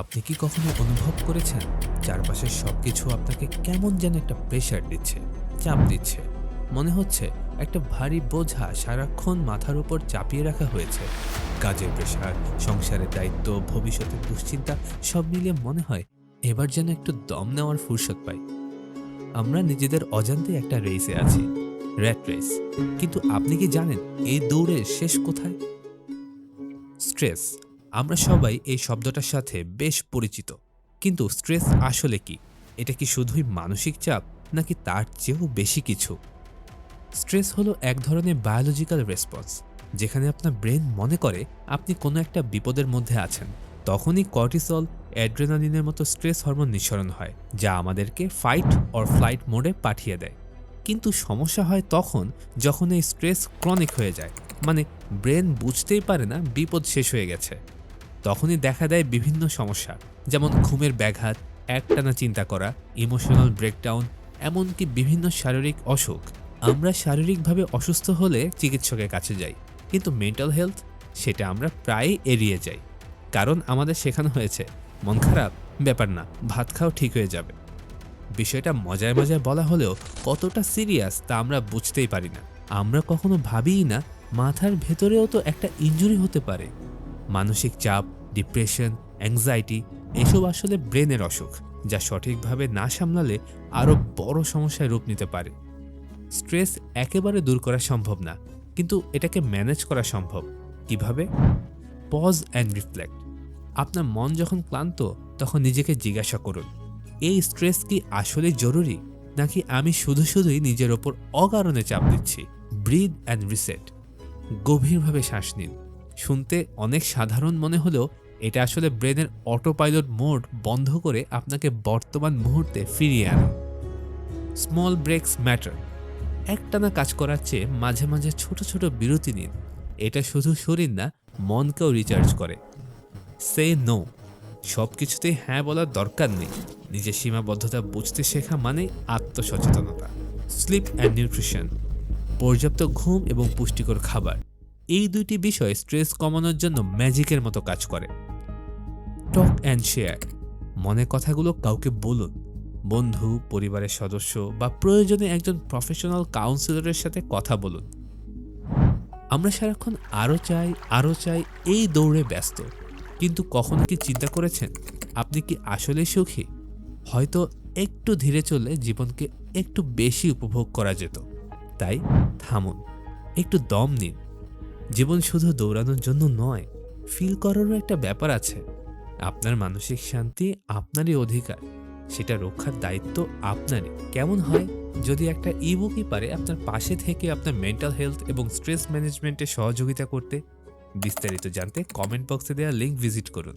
আপনি কি কখনো অনুভব করেছেন চারপাশের সবকিছু আপনাকে কেমন যেন একটা প্রেশার দিচ্ছে, চাপ দিচ্ছে? মনে হচ্ছে একটা ভারী বোঝা সারাক্ষণ মাথার উপর চাপিয়ে রাখা হয়েছে। কাজের প্রেশার সংসারের দায়িত্ব, ভবিষ্যতের দুশ্চিন্তা সব মিলিয়ে মনে হয় এবার যেন একটু দম নেওয়ার ফুরসত পাই। আমরা নিজেদের অজান্তে একটা রেসে আছি র্যাট রেস কিন্তু আপনি কি জানেন এই দৌড়ের শেষ কোথায়? স্ট্রেস আমরা সবাই এই শব্দটার সাথে বেশ পরিচিত। কিন্তু স্ট্রেস আসলে কি? এটা কি শুধুই মানসিক চাপ, নাকি তার চেয়েও বেশি কিছু? স্ট্রেস হলো এক ধরনের বায়োলজিক্যাল রেসপন্স যেখানে আপনার ব্রেন মনে করে আপনি কোনো একটা বিপদের মধ্যে আছেন। তখনই কর্টিসল, অ্যাড্রেনালিনের মতো স্ট্রেস হরমোন নিঃসরণ হয়, যা আমাদেরকে ফাইট অর ফ্লাইট মোডে পাঠিয়ে দেয়। কিন্তু সমস্যা হয় তখন যখন এই স্ট্রেস ক্রনিক হয়ে যায় মানে ব্রেন বুঝতেই পারে না বিপদ শেষ হয়ে গেছে। তখনই দেখা দেয় বিভিন্ন সমস্যা, যেমন ঘুমের ব্যাঘাত, একটানা চিন্তা করা ইমোশনাল ব্রেকডাউন এমনকি বিভিন্ন শারীরিক অসুখ। আমরা শারীরিকভাবে অসুস্থ হলে চিকিৎসকের কাছে যাই, কিন্তু মেন্টাল হেলথ সেটা আমরা প্রায়ই এড়িয়ে যাই। কারণ আমাদের শেখানো হয়েছে, মন খারাপ, ব্যাপার না, ভাত খাও ঠিক হয়ে যাবে। বিষয়টা মজায় মজায় বলা হলেও কতটা সিরিয়াস তা আমরা বুঝতেই পারি না। আমরা কখনো ভাবিই না, মাথার ভেতরেও তো একটা ইনজুরি হতে পারে। মানসিক চাপ ডিপ্রেশন অ্যাংজাইটি এসব আসলে ব্রেনের অসুখ, যা সঠিকভাবে না সামলালে আরও বড় সমস্যায় রূপ নিতে পারে। স্ট্রেস একেবারে দূর করা সম্ভব না, কিন্তু এটাকে ম্যানেজ করা সম্ভব। কীভাবে? পজ অ্যান্ড রিফ্লেক্ট আপনার মন যখন ক্লান্ত, তখন নিজেকে জিজ্ঞাসা করুন, এই স্ট্রেস কি আসলে জরুরি? নাকি আমি শুধু শুধুই নিজের ওপর অকারণে চাপ দিচ্ছি? ব্রিদ অ্যান্ড রিসেট গভীরভাবে শ্বাস নিন। শুনতে অনেক সাধারণ মনে হলেও এটা আসলে ব্রেনের অটো পাইলট মোড বন্ধ করে আপনাকে বর্তমান মুহূর্তে ফিরিয়ে আনে। স্মল ব্রেকস ম্যাটার একটানা কাজ করার চেয়ে মাঝে মাঝে ছোট ছোট বিরতি নিন। এটা শুধু শরীর না, মনকেও রিচার্জ করে। সে নো সব কিছুতেই হ্যাঁ বলার দরকার নেই। নিজের সীমাবদ্ধতা বুঝতে শেখা মানে আত্মসচেতনতা। স্লিপ অ্যান্ড নিউট্রিশন পর্যাপ্ত ঘুম এবং পুষ্টিকর খাবার। এই দুইটি বিষয় স্ট্রেস কমানোর জন্য ম্যাজিকের মতো কাজ করে। টক অ্যান্ড শেয়ার মনে কথাগুলো কাউকে বলুন। বন্ধু, পরিবারের সদস্য বা প্রয়োজনে একজন প্রফেশনাল কাউন্সিলরের সাথে কথা বলুন। আমরা সারাক্ষণ আরও চাই আরও চাই, এই দৌড়ে ব্যস্ত। কিন্তু কখনো কি চিন্তা করেছেন, আপনি কি আসলে সুখী? হয়তো একটু ধীরে চললে জীবনকে একটু বেশি উপভোগ করা যেত। তাই থামুন, একটু দম নিন। জীবন শুধু দৌড়ানোর জন্য নয় ফিল করারও একটা ব্যাপার আছে। আপনার মানসিক শান্তি আপনারই অধিকার, সেটা রক্ষার দায়িত্ব আপনারই। কেমন হয়? যদি একটা ইবুকই পারে আপনার পাশে থেকে আপনার মেন্টাল হেলথ এবং স্ট্রেস ম্যানেজমেন্টে সহযোগিতা করতে, বিস্তারিত জানতে কমেন্ট বক্সে দেওয়া লিঙ্ক ভিজিট করুন।